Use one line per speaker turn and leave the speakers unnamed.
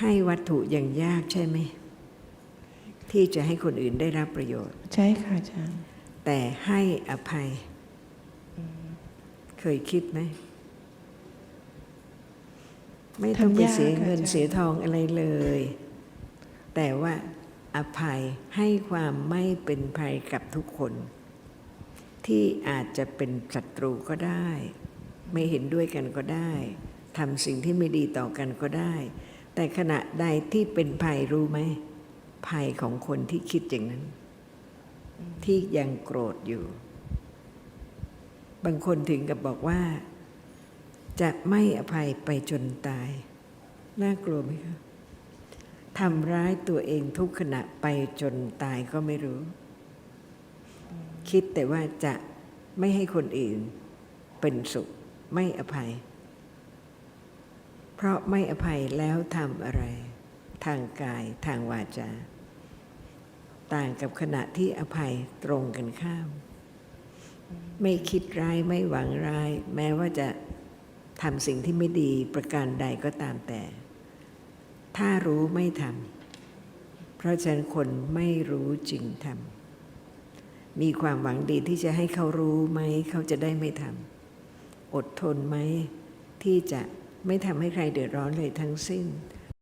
ให้วัตถุอย่างยากใช่ไหม ที่จะให้คนอื่นได้รับประโยชน์
ใช่ค่ะอาจารย์
แต่ให้อภัย เคยคิดไหม ไม่ต้องไปเสียเงินเสียทองอะไรเลย แต่ว่าอภัยให้ความไม่เป็นภัยกับทุกคน ที่อาจจะเป็นศัตรูก็ได้ ไม่เห็นด้วยกันก็ได้ทำสิ่งที่ไม่ดีต่อกันก็ได้ แต่ขณะใดที่เป็นภัยรู้ไหมภัยของคนที่คิดอย่างนั้น ที่ยังโกรธอยู่ บางคนถึงกับบอกว่า จะไม่อภัยไปจนตาย น่ากลัวไหมคะทำร้ายตัวเองทุกขณะไปจนตายก็ไม่รู้ คิดแต่ว่าจะไม่ให้คนอื่นเป็นสุขไม่อภัย เพราะไม่อภัยแล้วทำอะไร ทางกายทางวาจา ต่างกับขณะที่อภัยตรงกันข้าม ไม่คิดร้ายไม่หวังร้าย แม้ว่าจะทำสิ่งที่ไม่ดีประการใดก็ตามแต่ ถ้ารู้ไม่ทำเพราะฉะนั้นคนไม่รู้จริงทำมีความหวังดีที่จะให้เขารู้ไหมเขาจะได้ไม่ทำอดทนไหมที่จะ ไม่ทำให้ใครเดือดร้อนเลยทั้งสิ้น